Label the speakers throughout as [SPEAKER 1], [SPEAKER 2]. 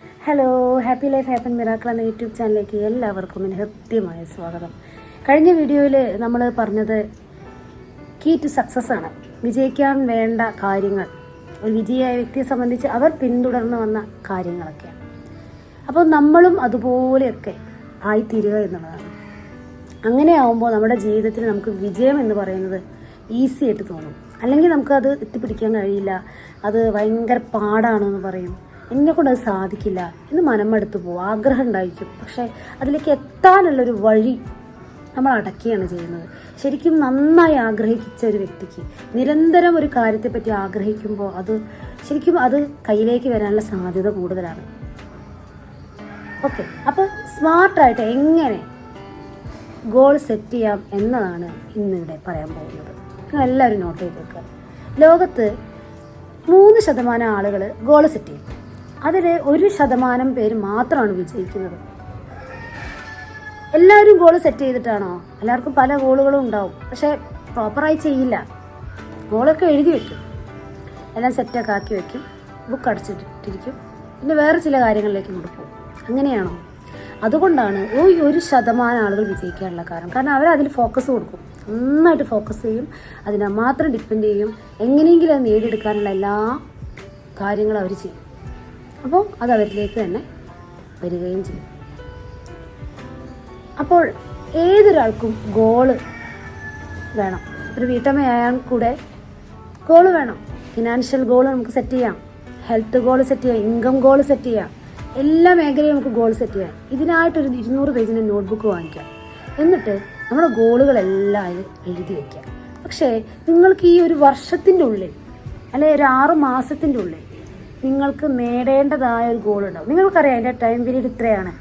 [SPEAKER 1] Hello happy life happen miracle എന്ന YouTube ചാനലിലേക്ക് എല്ലാവർക്കും എന്റെ ഹൃദ്യമായ സ്വാഗതം. കഴിഞ്ഞ വീഡിയോയിൽ നമ്മൾ പറഞ്ഞത് കീ ടു സക്സസ് ആണ്. വിജയിക്കാൻ വേണ്ട കാര്യങ്ങൾ ഒരു വിജയിയായ വ്യക്തിയെ സംബന്ധിച്ച് അവർ പിന്തുടർന്ന് വന്ന കാര്യങ്ങളൊക്കെയാണ്. അപ്പോൾ നമ്മളും അതുപോലെയൊക്കെ ആയിത്തീരുക എന്നുള്ളതാണ്. അങ്ങനെ ആവുമ്പോൾ നമ്മുടെ ജീവിതത്തിൽ നമുക്ക് വിജയം എന്ന് പറയുന്നത് ഈസി ആയിട്ട് തോന്നും. അല്ലെങ്കിൽ നമുക്കത് എത്തിപ്പിടിക്കാൻ കഴിയില്ല. അത് ഭയങ്കര പാടാണെന്ന് പറയും. എന്നെ കൊണ്ട് അത് സാധിക്കില്ല എന്ന് മനമെടുത്ത് പോകും ആഗ്രഹം ഉണ്ടായിരിക്കും. പക്ഷേ അതിലേക്ക് എത്താനുള്ളൊരു വഴി നമ്മൾ അടക്കുകയാണ് ചെയ്യുന്നത്. ശരിക്കും നന്നായി ആഗ്രഹിച്ച ഒരു വ്യക്തിക്ക് നിരന്തരം ഒരു കാര്യത്തെപ്പറ്റി ആഗ്രഹിക്കുമ്പോൾ അത് ശരിക്കും അത് കയ്യിലേക്ക് വരാനുള്ള സാധ്യത കൂടുതലാണ്. ഓക്കെ അപ്പോൾ സ്മാർട്ടായിട്ട് എങ്ങനെ ഗോൾ സെറ്റ് ചെയ്യാം എന്നതാണ് ഇന്നിവിടെ പറയാൻ പോകുന്നത്. നിങ്ങൾ എല്ലാവരും നോട്ട് ചെയ്ത് വെക്കുക. ലോകത്ത് മൂന്ന് ശതമാനം ആളുകൾ ഗോൾ സെറ്റ് ചെയ്യും. അതിൽ ഒരു ശതമാനം പേര് മാത്രമാണ് വിജയിക്കുന്നത്. എല്ലാവരും ഗോൾ സെറ്റ് ചെയ്തിട്ടാണോ? എല്ലാവർക്കും പല ഗോളുകളും ഉണ്ടാവും. പക്ഷേ പ്രോപ്പറായി ചെയ്യില്ല. ഗോളൊക്കെ എഴുതി വെക്കും. എല്ലാം സെറ്റൊക്കെ ആക്കി വെക്കും. ബുക്ക് അടച്ചിട്ടിരിക്കും. പിന്നെ വേറെ ചില കാര്യങ്ങളിലേക്ക് ഇങ്ങോട്ട് പോകും അങ്ങനെയാണോ? അതുകൊണ്ടാണ് ഈ ഒരു ശതമാനം ആളുകൾ വിജയിക്കാനുള്ള കാരണം. കാരണം അവർ അതിൽ ഫോക്കസ് കൊടുക്കും. നന്നായിട്ട് ഫോക്കസ് ചെയ്യും. അതിനെ മാത്രം ഡിപ്പെൻഡ് ചെയ്യും. എങ്ങനെയെങ്കിലും അത് നേടിയെടുക്കാനുള്ള എല്ലാ കാര്യങ്ങളും അവർ ചെയ്യും. അപ്പോൾ അത് അവരിലേക്ക് തന്നെ വരികയും ചെയ്യും. അപ്പോൾ ഏതൊരാൾക്കും ഗോൾ വേണം. ഒരു വീട്ടമ്മയായാൽ കൂടെ ഗോൾ വേണം. ഫിനാൻഷ്യൽ ഗോൾ നമുക്ക് സെറ്റ് ചെയ്യാം. ഹെൽത്ത് ഗോൾ സെറ്റ് ചെയ്യാം. ഇൻകം ഗോൾ സെറ്റ് ചെയ്യാം. എല്ലാ മേഖലയും നമുക്ക് ഗോൾ സെറ്റ് ചെയ്യാം. ഇതിനായിട്ടൊരു ഇരുന്നൂറ് പേജിന്റെ നോട്ട്ബുക്ക് വാങ്ങിക്കാം. എന്നിട്ട് നമ്മുടെ ഗോളുകളെല്ലാം അതിൽ എഴുതി വയ്ക്കാം പക്ഷേ നിങ്ങൾക്ക് ഈ ഒരു വർഷത്തിന്റെ ഉള്ളിൽ അല്ലെ ഒരു ആറ് മാസത്തിന്റെ ഉള്ളിൽ നിങ്ങൾക്ക് നേടേണ്ടതായ ഒരു ഗോൾ ഉണ്ടാവും. നിങ്ങൾക്കറിയാം എന്റെ ടൈം പീരീഡ് ഇത്രയാണ്.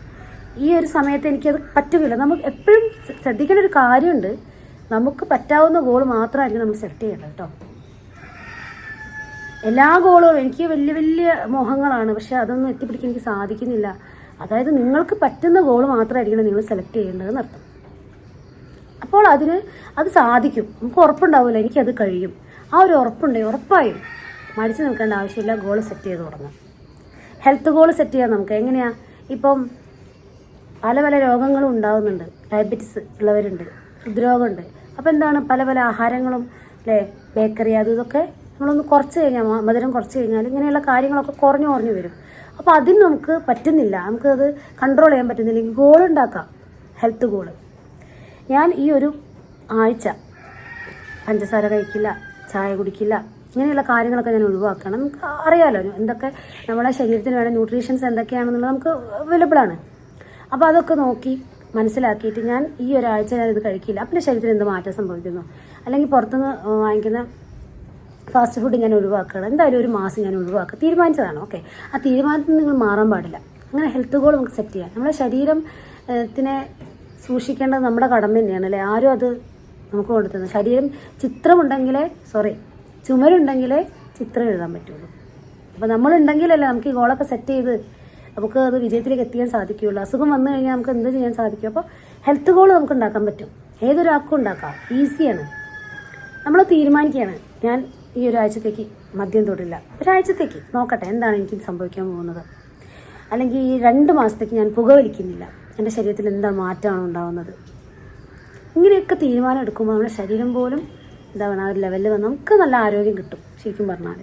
[SPEAKER 1] ഈ ഒരു സമയത്ത് എനിക്കത് പറ്റുകയില്ല നമുക്ക് എപ്പോഴും ശ്രദ്ധിക്കേണ്ട ഒരു കാര്യമുണ്ട്. നമുക്ക് പറ്റാവുന്ന ഗോൾ മാത്രമായിരിക്കും നമ്മൾ സെലക്ട് ചെയ്യേണ്ടത് കേട്ടോ എല്ലാ ഗോളുകളും എനിക്ക് വലിയ വലിയ മോഹങ്ങളാണ്. പക്ഷെ അതൊന്നും എത്തിപ്പിടിക്കാൻ എനിക്ക് സാധിക്കുന്നില്ല. അതായത് നിങ്ങൾക്ക് പറ്റുന്ന ഗോൾ മാത്രമായിരിക്കണം നിങ്ങൾ സെലക്ട് ചെയ്യേണ്ടതെന്ന് അർത്ഥം. അപ്പോൾ അതിന് അത് സാധിക്കും. നമുക്ക് ഉറപ്പുണ്ടാവില്ല. എനിക്കത് കഴിയും. ആ ഒരു ഉറപ്പുണ്ടെങ്കിൽ ഉറപ്പായും. മടിച്ചു നിൽക്കേണ്ട ആവശ്യമില്ല. ഗോൾ സെറ്റ് ചെയ്ത് തുടങ്ങാം. ഹെൽത്ത് ഗോൾ സെറ്റ് ചെയ്യാം നമുക്ക്. എങ്ങനെയാണ് ഇപ്പം പല പല രോഗങ്ങളും ഉണ്ടാകുന്നുണ്ട് ഡയബറ്റിസ് ഉള്ളവരുണ്ട്. ഹൃദ്രോഗമുണ്ട്. അപ്പോൾ എന്താണ്? പല പല ആഹാരങ്ങളും അല്ലേ ബേക്കറി അതും ഇതൊക്കെ നമ്മളൊന്ന് കുറച്ച് കഴിഞ്ഞാൽ മധുരം കുറച്ച് കഴിഞ്ഞാൽ ഇങ്ങനെയുള്ള കാര്യങ്ങളൊക്കെ കുറഞ്ഞു കുറഞ്ഞു വരും. അപ്പോൾ അതിന് നമുക്ക് പറ്റുന്നില്ല. നമുക്കത് കൺട്രോൾ ചെയ്യാൻ പറ്റുന്നില്ലെങ്കിൽ ഗോൾ ഉണ്ടാക്കാം. ഹെൽത്ത് ഗോൾ ഞാൻ ഈ ഒരു ആഴ്ച പഞ്ചസാര കഴിക്കില്ല ചായ കുടിക്കില്ല ഇങ്ങനെയുള്ള കാര്യങ്ങളൊക്കെ ഞാൻ ഒഴിവാക്കണം. നമുക്ക് അറിയാമല്ലോ എന്തൊക്കെ നമ്മുടെ ശരീരത്തിന് വേണ്ട ന്യൂട്രീഷൻസ് എന്തൊക്കെയാണെന്നുള്ളത് നമുക്ക് അവൈലബിൾ ആണ്. അപ്പോൾ അതൊക്കെ നോക്കി മനസ്സിലാക്കിയിട്ട് ഞാൻ ഈ ഒരാഴ്ച ഞാൻ ഇത് കഴിക്കില്ല. അപ്പം ശരീരത്തിന് എന്ത് മാറ്റം സംഭവിക്കുന്നു? അല്ലെങ്കിൽ പുറത്തുനിന്ന് വാങ്ങിക്കുന്ന ഫാസ്റ്റ് ഫുഡ് ഞാൻ ഒഴിവാക്കണം എന്തായാലും ഒരു മാസം ഞാൻ ഒഴിവാക്കുക. തീരുമാനിച്ചതാണ്. ഓക്കെ. ആ തീരുമാനത്തിൽ നിങ്ങൾ മാറാൻ പാടില്ല. അങ്ങനെ ഹെൽത്ത് ഗോൾ നമുക്ക് സെറ്റ് ചെയ്യാം. നമ്മുടെ ശരീരത്തിനെ സൂക്ഷിക്കേണ്ടത് നമ്മുടെ കടമ തന്നെയാണ് അല്ലേ? ആരും അത് നമുക്ക് കൊടുത്തത്. ശരീരം ചിത്രമുണ്ടെങ്കിലേ സോറി ചുമരുണ്ടെങ്കിലേ ചിത്രം എഴുതാൻ പറ്റുള്ളൂ. അപ്പോൾ നമ്മളുണ്ടെങ്കിലല്ലേ നമുക്ക് ഈ ഗോളൊക്കെ സെറ്റ് ചെയ്ത് നമുക്ക് അത് വിജയത്തിലേക്ക് എത്തിക്കാൻ സാധിക്കുകയുള്ളൂ. അസുഖം വന്നു കഴിഞ്ഞാൽ നമുക്ക് എന്ത് ചെയ്യാൻ സാധിക്കും? അപ്പോൾ ഹെൽത്ത് ഗോൾ നമുക്ക് ഉണ്ടാക്കാൻ പറ്റും. ഏതൊരാൾക്കും ഉണ്ടാക്കാം. ഈസിയാണ് നമ്മൾ തീരുമാനിക്കുകയാണ്. ഞാൻ ഈ ഒരാഴ്ചത്തേക്ക് മദ്യം തൊടില്ല. ഒരാഴ്ചത്തേക്ക്. നോക്കട്ടെ എന്താണ് എനിക്ക് സംഭവിക്കാൻ പോകുന്നത്? അല്ലെങ്കിൽ ഈ രണ്ട് മാസത്തേക്ക് ഞാൻ പുകവലിക്കുന്നില്ല. എന്റെ ശരീരത്തിൽ എന്താ മാറ്റമാണ് ഉണ്ടാകുന്നത് ഇങ്ങനെയൊക്കെ തീരുമാനം എടുക്കുമ്പോൾ നമ്മുടെ ശരീരം പോലും എന്താണ് ആ ഒരു ലെവലിൽ വന്ന് നമുക്ക് നല്ല ആരോഗ്യം കിട്ടും ശരിക്കും പറഞ്ഞാൽ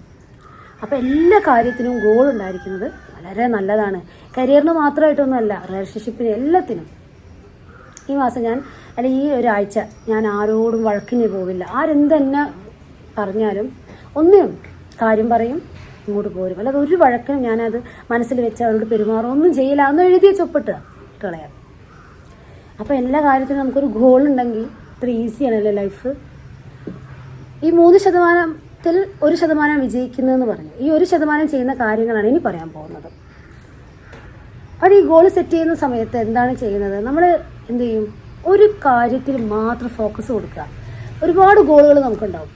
[SPEAKER 1] അപ്പോൾ എല്ലാ കാര്യത്തിനും ഗോൾ ഉണ്ടായിരിക്കുന്നത് വളരെ നല്ലതാണ്. കരിയറിന് മാത്രമായിട്ടൊന്നുമല്ല റിലേഷൻഷിപ്പിന് എല്ലാത്തിനും. ഈ മാസം ഞാൻ അല്ലെങ്കിൽ ഈ ഒരാഴ്ച ഞാൻ ആരോടും വഴക്കിന് പോവില്ല. ആരെന്ത് എന്നെ പറഞ്ഞാലും ഒന്നിനും കാര്യം പറയും ഇങ്ങോട്ട് പോരും. അല്ലാതെ ഒരു വഴക്കിനും ഞാനത് മനസ്സിൽ വെച്ച് അവരോട് പെരുമാറും. ഒന്നും ചെയ്യില്ല. ഒന്ന് എഴുതിയ ചൊപ്പിട്ട് കളയാം അപ്പോൾ എല്ലാ കാര്യത്തിനും നമുക്കൊരു ഗോൾ ഉണ്ടെങ്കിൽ ഇത്ര ഈസിയാണല്ലോ ലൈഫ് ഈ മൂന്ന് ശതമാനത്തിൽ ഒരു ശതമാനം വിജയിക്കുന്നതെന്ന് പറഞ്ഞു. ഈ ഒരു ശതമാനം ചെയ്യുന്ന കാര്യങ്ങളാണ് ഇനി പറയാൻ പോകുന്നത്. അത് ഈ ഗോൾ സെറ്റ് ചെയ്യുന്ന സമയത്ത് എന്താണ് ചെയ്യുന്നത്? നമ്മൾ എന്ത് ചെയ്യും? ഒരു കാര്യത്തിൽ മാത്രം ഫോക്കസ് കൊടുക്കുക. ഒരുപാട് ഗോളുകൾ നമുക്കുണ്ടാവും.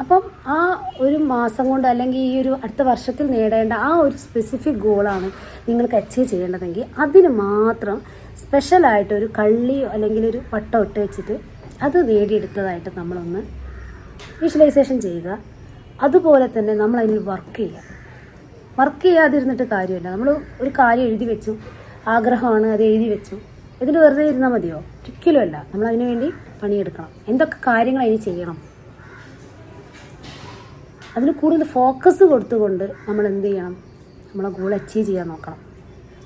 [SPEAKER 1] അപ്പം ആ ഒരു മാസം കൊണ്ട് അല്ലെങ്കിൽ ഈ ഒരു അടുത്ത വർഷത്തിൽ നേടേണ്ട ആ ഒരു സ്പെസിഫിക് ഗോളാണ് നിങ്ങൾക്ക് അച്ചീവ് ചെയ്യേണ്ടതെങ്കിൽ അതിന് മാത്രം സ്പെഷ്യലായിട്ട് ഒരു കള്ളിയോ അല്ലെങ്കിൽ ഒരു പട്ടം ഇട്ട് വെച്ചിട്ട് അത് നേടിയെടുത്തതായിട്ട് നമ്മളൊന്ന് വിഷ്വലൈസേഷൻ ചെയ്യുക. അതുപോലെ തന്നെ നമ്മൾ അതിൽ വർക്ക് ചെയ്യുക വർക്ക് ചെയ്യാതിരുന്നിട്ട് കാര്യമില്ല. നമ്മൾ ഒരു കാര്യം എഴുതി വെച്ചു. ആഗ്രഹമാണ് അത് എഴുതി വെച്ചു. ഇതിന് വെറുതെ ഇരുന്നാൽ മതിയോ? ഒരിക്കലുമല്ല നമ്മൾ അതിനു വേണ്ടി പണിയെടുക്കണം. എന്തൊക്കെ കാര്യങ്ങൾ അതിന് ചെയ്യണം? അതിന് കൂടുതൽ ഫോക്കസ് കൊടുത്തുകൊണ്ട് നമ്മൾ എന്ത് ചെയ്യണം? നമ്മളെ ഗോൾ അച്ചീവ് ചെയ്യാൻ നോക്കണം.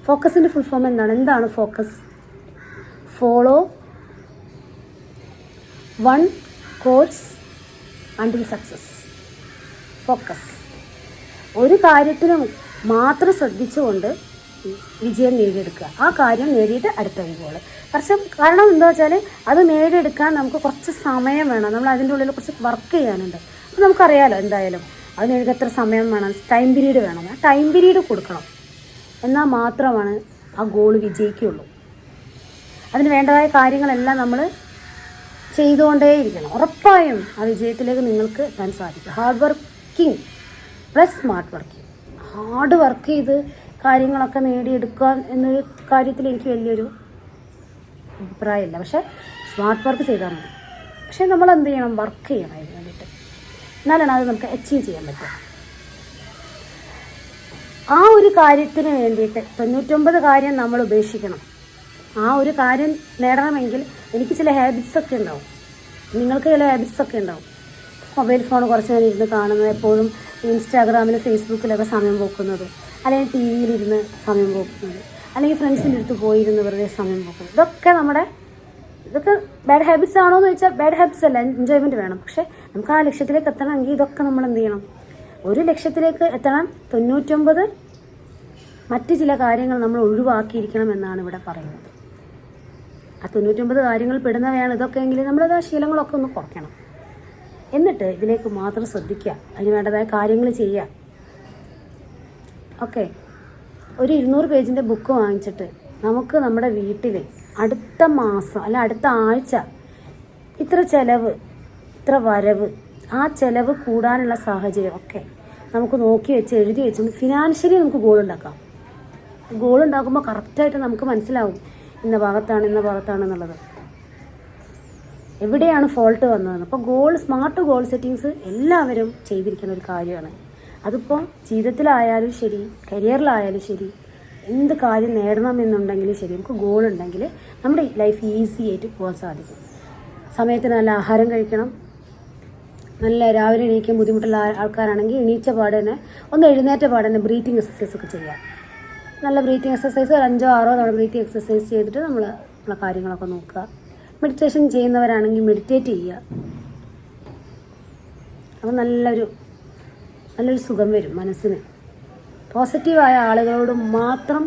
[SPEAKER 1] ഫോക്കസിന്റെ ഫുൾ ഫോം എന്താണ്? എന്താണ് focus follow one course until success. Focus. ഒരു കാര്യത്തിനും മാത്രം ശ്രദ്ധിച്ചുകൊണ്ട് വിജയം നേടിയെടുക്കുക. ആ കാര്യം നേടിയിട്ട് അടുത്ത ഗോൾ പക്ഷേ കാരണം എന്താ വെച്ചാൽ അത് നേടിയെടുക്കാൻ നമുക്ക് കുറച്ച് സമയം വേണം. നമ്മൾ അതിന്റെ ഉള്ളിൽ കുറച്ച് വർക്ക് ചെയ്യാനുണ്ട്. അപ്പോൾ നമുക്കറിയാലോ എന്തായാലും അത് എനിക്ക് എത്ര സമയം വേണം? ടൈം പീരീഡ് വേണം. ആ ടൈം പീരീഡ് കൊടുക്കണം. എന്നാൽ മാത്രമാണ് ആ ഗോൾ വിജയിക്കുകയുള്ളൂ. അതിന് വേണ്ടതായ കാര്യങ്ങളെല്ലാം നമ്മൾ ചെയ്തുകൊണ്ടേയിരിക്കണം. ഉറപ്പായും ആ വിജയത്തിലേക്ക് നിങ്ങൾക്ക് എത്താൻ സാധിക്കും. Hard working plus smart working hard work ചെയ്ത് കാര്യങ്ങളൊക്കെ നേടിയെടുക്കാൻ എന്നൊരു കാര്യത്തിൽ എനിക്ക് വലിയൊരു അഭിപ്രായമില്ല. പക്ഷേ സ്മാർട്ട് വർക്ക് ചെയ്താൽ മതി. പക്ഷേ നമ്മൾ എന്ത് ചെയ്യണം? വർക്ക് ചെയ്യണം അതിന് വേണ്ടിയിട്ട്. എന്നാലാണ് അത് നമുക്ക് അച്ചീവ് ചെയ്യാൻ പറ്റുക. ആ ഒരു കാര്യത്തിന് വേണ്ടിയിട്ട് തൊണ്ണൂറ്റൊമ്പത് കാര്യം നമ്മൾ ഉപേക്ഷിക്കണം. ആ ഒരു കാര്യം നേടണമെങ്കിൽ എനിക്ക് ചില ഹാബിറ്റ്സ് ഒക്കെ ഉണ്ടാവും. നിങ്ങൾക്ക് ചില ഹാബിറ്റ്സ് ഒക്കെ ഉണ്ടാവും. മൊബൈൽ ഫോൺ കുറച്ച് നേരം ഇരുന്ന് കാണുന്നത് എപ്പോഴും ഇൻസ്റ്റാഗ്രാമിലും ഫേസ്ബുക്കിലൊക്കെ സമയം പോക്കുന്നത്. അല്ലെങ്കിൽ ടി വിയിലിരുന്ന് സമയം പോക്കുന്നത്. അല്ലെങ്കിൽ ഫ്രണ്ട്സിന്റെ അടുത്ത് പോയിരുന്ന് വെറുതെ സമയം പോക്കുന്നത്. ഇതൊക്കെ നമ്മുടെ ഇതൊക്കെ ബാഡ് ഹാബിറ്റ്സ് ആണോ എന്ന് ചോദിച്ചാൽ ബാഡ് ഹാബിറ്റ്സ് അല്ല എൻജോയ്മെന്റ് വേണം. പക്ഷേ നമുക്ക് ആ ലക്ഷ്യത്തിലേക്ക് എത്തണമെങ്കിൽ ഇതൊക്കെ നമ്മൾ എന്ത് ചെയ്യണം? ഒരു ലക്ഷ്യത്തിലേക്ക് എത്തണം. തൊണ്ണൂറ്റൊമ്പത് മറ്റ് ചില കാര്യങ്ങൾ നമ്മൾ ഒഴിവാക്കിയിരിക്കണം എന്നാണ് ഇവിടെ പറയുന്നത്. ആ തൊണ്ണൂറ്റൊമ്പത് കാര്യങ്ങൾ പെടുന്നവയാണ്. ഇതൊക്കെ എങ്കിൽ നമ്മളത് ആ ശീലങ്ങളൊക്കെ ഒന്ന് കുറയ്ക്കണം. എന്നിട്ട് ഇതിലേക്ക് മാത്രം ശ്രദ്ധിക്കുക. അതിന് വേണ്ടതായ കാര്യങ്ങൾ ചെയ്യുക. ഓക്കെ. ഒരു ഇരുന്നൂറ് പേജിന്റെ ബുക്ക് വാങ്ങിച്ചിട്ട് നമുക്ക് നമ്മുടെ വീട്ടിൽ അടുത്ത മാസം അല്ല അടുത്ത ആഴ്ച ഇത്ര ചിലവ് ഇത്ര വരവ് ആ ചിലവ് കൂടാനുള്ള സാഹചര്യം ഒക്കെ നമുക്ക് നോക്കി വെച്ച് എഴുതി വെച്ചുകൊണ്ട് ഫിനാൻഷ്യലി നമുക്ക് ഗോൾ ഉണ്ടാക്കാം. ഗോൾ ഉണ്ടാക്കുമ്പോൾ കറക്റ്റായിട്ട് നമുക്ക് മനസ്സിലാവും. ഇന്ന ഭാഗത്താണ് ഇന്ന ഭാഗത്താണ് എന്നുള്ളത്. എവിടെയാണ് ഫോൾട്ട് വന്നതെന്ന്. അപ്പോൾ ഗോൾ സ്മാർട്ട് ഗോൾ സെറ്റിങ്സ് എല്ലാവരും ചെയ്തിരിക്കുന്ന ഒരു കാര്യമാണ്. അതിപ്പോൾ ജീവിതത്തിലായാലും ശരി കരിയറിലായാലും ശരി എന്ത് കാര്യം നേടണമെന്നുണ്ടെങ്കിലും ശരി നമുക്ക് ഗോൾ ഉണ്ടെങ്കിൽ നമ്മുടെ ലൈഫ് ഈസി ആയിട്ട് പോകാൻ സാധിക്കും. സമയത്തിന് നല്ല ആഹാരം കഴിക്കണം. നല്ല രാവിലെ എണീക്കാൻ ബുദ്ധിമുട്ടുള്ള ആൾക്കാരാണെങ്കിൽ എണീച്ച പാടെ ഒന്ന് എഴുന്നേറ്റ പാടെ ബ്രീത്തിങ് എക്സസൈസ് ഒക്കെ ചെയ്യാം. നല്ല ബ്രീത്തിങ് എക്സസൈസ് ഒരു അഞ്ചോ ആറോ തവണ ബ്രീത്തിങ് എക്സസൈസ് ചെയ്തിട്ട് നമ്മൾ നമ്മളെ കാര്യങ്ങളൊക്കെ നോക്കുക. മെഡിറ്റേഷൻ ചെയ്യുന്നവരാണെങ്കിൽ മെഡിറ്റേറ്റ് ചെയ്യുക. അപ്പം നല്ലൊരു നല്ലൊരു സുഖം വരും മനസ്സിന്. പോസിറ്റീവായ ആളുകളോട് മാത്രം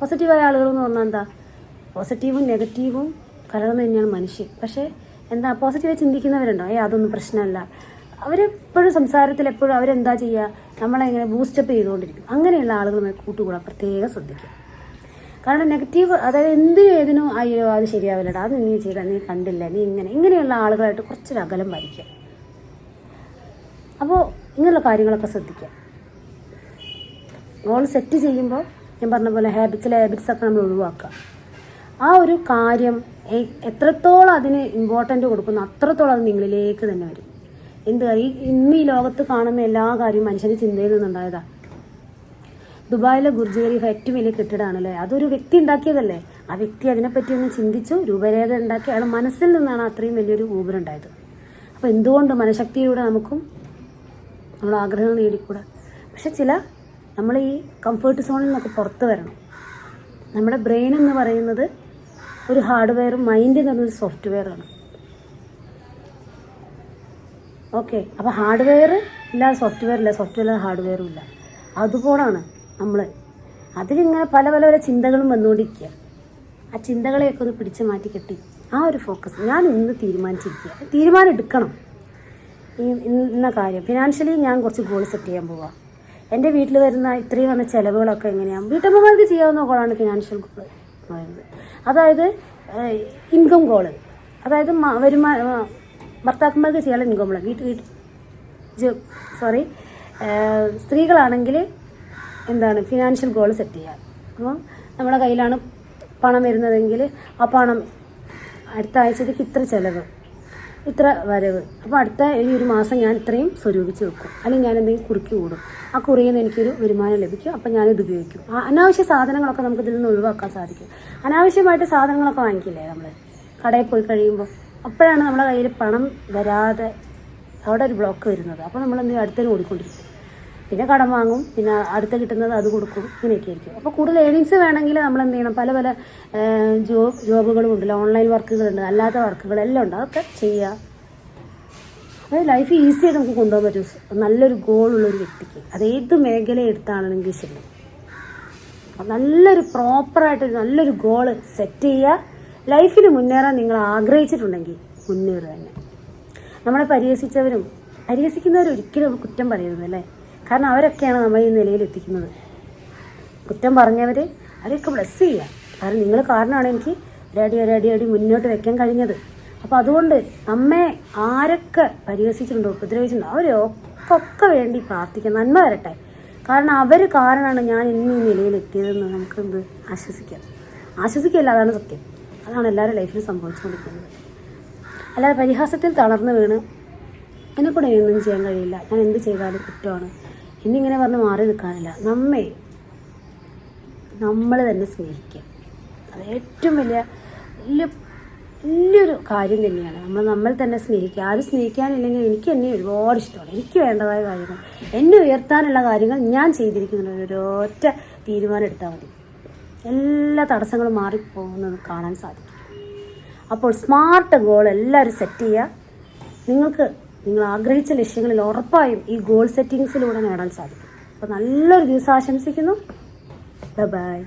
[SPEAKER 1] പോസിറ്റീവായ ആളുകൾ എന്ന് പറഞ്ഞാൽ എന്താ? പോസിറ്റീവും നെഗറ്റീവും കലർന്നു തന്നെയാണ് മനുഷ്യൻ. പക്ഷേ എന്താ പോസിറ്റീവായി ചിന്തിക്കുന്നവരുണ്ടോ? ഏ അതൊന്നും പ്രശ്നമല്ല. അവരെപ്പോഴും സംസാരത്തിൽ എപ്പോഴും അവരെന്താ ചെയ്യുക നമ്മളെ ഇങ്ങനെ ബൂസ്റ്റപ്പ് ചെയ്തുകൊണ്ടിരിക്കും. അങ്ങനെയുള്ള ആളുകളുമായി കൂട്ടുകൂടാൻ പ്രത്യേകം ശ്രദ്ധിക്കുക. കാരണം നെഗറ്റീവ് അതായത് എന്തിനും ഏതിനും അയ്യോ അത് ശരിയാവില്ലടാ. അത് നീ ചെയ്ത നീ കണ്ടില്ല നീ ഇങ്ങനെ. ഇങ്ങനെയുള്ള ആളുകളായിട്ട് കുറച്ചൊരു അകലം വരയ്ക്കുക അപ്പോൾ ഇങ്ങനെയുള്ള കാര്യങ്ങളൊക്കെ ശ്രദ്ധിക്കുക. ഗോൾ സെറ്റ് ചെയ്യുമ്പോൾ ഞാൻ പറഞ്ഞ പോലെ ഹാബിറ്റ്സിലെ ഹാബിറ്റ്സ് ഒക്കെ നമ്മൾ ഒഴിവാക്കുക. ആ ഒരു കാര്യം എത്രത്തോളം അതിന് ഇമ്പോർട്ടന്റ് കൊടുക്കുന്നു അത്രത്തോളം അത് നിങ്ങളിലേക്ക് തന്നെ വരും. എന്ത് ഈ ഇന്ന് ഈ ലോകത്ത് കാണുന്ന എല്ലാ കാര്യവും മനുഷ്യന്റെ ചിന്തയിൽ നിന്നുണ്ടായതാ. ദുബായിലെ ഗുർജ് ഏറ്റവും വലിയ കെട്ടിടമാണല്ലേ? അതൊരു വ്യക്തി ഉണ്ടാക്കിയതല്ലേ? ആ വ്യക്തി അതിനെപ്പറ്റി ഒന്ന് ചിന്തിച്ചു രൂപരേഖ ഉണ്ടാക്കി. അയാൾ മനസ്സിൽ നിന്നാണ് അത്രയും വലിയൊരു ഊബർ ഉണ്ടായത്. അപ്പോൾ എന്തുകൊണ്ട് മനഃശക്തിയിലൂടെ നമുക്കും നമ്മൾ ആഗ്രഹങ്ങൾ നേടിക്കൂടാ? പക്ഷെ ചില നമ്മൾ ഈ കംഫേർട്ട് സോണിൽ നിന്നൊക്കെ പുറത്ത് വരണം. നമ്മുടെ ബ്രെയിൻ എന്ന് പറയുന്നത് ഒരു ഹാർഡ്വെയറും മൈൻഡ് എന്ന് പറയുന്നത് സോഫ്റ്റ്വെയറാണ് ഓക്കെ അപ്പോൾ ഹാർഡ്വെയർ ഇല്ല സോഫ്റ്റ്വെയർ ഇല്ല സോഫ്റ്റ്വെയർ ഇല്ലാതെ ഹാർഡ്വെയറും ഇല്ല. അതുപോലാണ് നമ്മൾ അതിലിങ്ങനെ പല പല പല ചിന്തകളും വന്നുകൊണ്ടിരിക്കുക ആ ചിന്തകളെയൊക്കെ ഒന്ന് പിടിച്ചു മാറ്റി കെട്ടി ആ ഒരു ഫോക്കസ് ഞാൻ ഇന്ന് തീരുമാനിച്ചിരിക്കുക തീരുമാനം എടുക്കണം. ഈ ഇന്ന കാര്യം. ഫിനാൻഷ്യലി ഞാൻ കുറച്ച് ഗോൾ സെറ്റ് ചെയ്യാൻ പോവാം. എന്റെ വീട്ടിൽ വരുന്ന ഇത്രയും വന്ന ചിലവുകളൊക്കെ എങ്ങനെയാണ് വീട്ടമ്മമാർക്ക് ചെയ്യാവുന്ന ഗോളാണ് ഫിനാൻഷ്യൽ ഗോൾ പറയുന്നത്. അതായത് ഇൻകം ഗോൾ അതായത് മ- വരുമാ ആ, ഭർത്താക്കന്മാർക്ക് ചെയ്യാനുള്ള ഇൻകോമുള്ള വീട്ട് വീട്ട്. സോറി സ്ത്രീകളാണെങ്കിൽ എന്താണ് ഫിനാൻഷ്യൽ ഗോൾ സെറ്റ് ചെയ്യുക. അപ്പോൾ നമ്മുടെ കയ്യിലാണ് പണം വരുന്നതെങ്കിൽ ആ പണം അടുത്ത ആഴ്ചത്തേക്ക് ഇത്ര ചിലവ് ഇത്ര വരവ്. അപ്പോൾ അടുത്ത ഈ ഒരു മാസം ഞാൻ ഇത്രയും സ്വരൂപിച്ച് വെക്കും. അല്ലെങ്കിൽ ഞാൻ എന്തെങ്കിലും കുറുക്കി കൂടും. ആ കുറിയിൽ നിന്ന് എനിക്കൊരു വരുമാനം ലഭിക്കും. അപ്പം ഞാനിത് ഉപയോഗിക്കും. ആ അനാവശ്യ സാധനങ്ങളൊക്കെ നമുക്ക് ഇതിൽ നിന്ന് ഒഴിവാക്കാൻ സാധിക്കും. അനാവശ്യമായിട്ട് സാധനങ്ങളൊക്കെ വാങ്ങിക്കില്ലേ നമ്മൾ കടയിൽ പോയി കഴിയുമ്പോൾ അപ്പോഴാണ് നമ്മുടെ കയ്യിൽ പണം വരാതെ അവിടെ ഒരു ബ്ലോക്ക് വരുന്നത്. അപ്പോൾ നമ്മൾ എന്ത് ചെയ്യും? അടുത്തതിന് ഓടിക്കൊണ്ടിരിക്കും. പിന്നെ കടം വാങ്ങും. പിന്നെ അടുത്ത കിട്ടുന്നത് അത് കൊടുക്കും. ഇങ്ങനെയൊക്കെ ആയിരിക്കും. അപ്പോൾ കൂടുതൽ ഏണിങ്സ് വേണമെങ്കിൽ നമ്മൾ എന്ത് ചെയ്യണം? പല പല ജോബ് ജോബുകളും ഉണ്ടല്ലോ ഓൺലൈൻ വർക്കുകളുണ്ട് അല്ലാത്ത വർക്കുകളെല്ലാം ഉണ്ട്. അതൊക്കെ ചെയ്യുക അതായത് ലൈഫ് ഈസിയായിട്ട് നമുക്ക് കൊണ്ടുപോകാൻ പറ്റും. നല്ലൊരു ഗോളുള്ള ഒരു വ്യക്തിക്ക്. അത് ഏത് മേഖല എടുത്താണെങ്കിലും ശരി. നല്ലൊരു പ്രോപ്പറായിട്ട് നല്ലൊരു ഗോൾ സെറ്റ് ചെയ്യുക. ലൈഫിൽ മുന്നേറാൻ നിങ്ങൾ ആഗ്രഹിച്ചിട്ടുണ്ടെങ്കിൽ മുന്നേറുക തന്നെ. നമ്മളെ പരിഹസിച്ചവരും പരിഹസിക്കുന്നവരും ഒരിക്കലും കുറ്റം പറയരുത് അല്ലേ? കാരണം അവരൊക്കെയാണ് നമ്മൾ ഈ നിലയിൽ എത്തിക്കുന്നത്. കുറ്റം പറഞ്ഞവർ അവരെയൊക്കെ ബ്ലസ് ചെയ്യുക. കാരണം നിങ്ങൾ കാരണമാണ് എനിക്ക് ഒരടി ഒരടി അടി മുന്നോട്ട് വെക്കാൻ കഴിഞ്ഞത്. അപ്പോൾ അതുകൊണ്ട് നമ്മെ ആരൊക്കെ പരിഹസിച്ചിട്ടുണ്ടോ ഉപദ്രവിച്ചിട്ടുണ്ടോ അവരൊക്കെ വേണ്ടി പ്രാർത്ഥിക്കാം നന്മ വരട്ടെ. കാരണം അവർ കാരണമാണ് ഞാൻ ഇന്ന് ഈ നിലയിൽ എത്തിയതെന്ന് നമുക്ക് എന്ത് ആശ്വസിക്കാം? ആശ്വസിക്കില്ല അതാണ് സത്യം. അതാണ് എല്ലാവരുടെ ലൈഫിൽ സംഭവിച്ചുകൊണ്ടിരിക്കുന്നത്. അല്ലാതെ പരിഹാസത്തിൽ തളർന്നു വീണ് എന്നെ കൂടെ ഒന്നും ചെയ്യാൻ കഴിയില്ല. ഞാൻ എന്ത് ചെയ്താലും കുറ്റമാണ്. എന്നിങ്ങനെ പറഞ്ഞ് മാറി നിൽക്കാനില്ല. നമ്മെ നമ്മൾ തന്നെ സ്നേഹിക്കുക. അത് ഏറ്റവും വലിയ വലിയ വലിയൊരു കാര്യം തന്നെയാണ്. നമ്മൾ നമ്മൾ തന്നെ സ്നേഹിക്കുക. ആരും സ്നേഹിക്കാനില്ലെങ്കിൽ എനിക്ക് എന്നെ ഒരുപാട് ഇഷ്ടമാണ്. എനിക്ക് വേണ്ടതായ കാര്യങ്ങൾ. എന്നെ ഉയർത്താനുള്ള കാര്യങ്ങൾ ഞാൻ ചെയ്തിരിക്കുന്ന ഒരൊറ്റ തീരുമാനം എടുത്താൽ മതി. എല്ലാ തടസ്സങ്ങളും മാറിപ്പോകുന്നത് കാണാൻ സാധിക്കും. അപ്പോൾ സ്മാർട്ട് ഗോൾ എല്ലാവരും സെറ്റ് ചെയ്യുക. നിങ്ങൾക്ക് നിങ്ങൾ ആഗ്രഹിച്ച ലക്ഷ്യങ്ങളിൽ ഉറപ്പായും ഈ ഗോൾ സെറ്റിങ്സിലൂടെ നേടാൻ സാധിക്കും. അപ്പോൾ നല്ലൊരു ദിവസം ആശംസിക്കുന്നു. ബൈ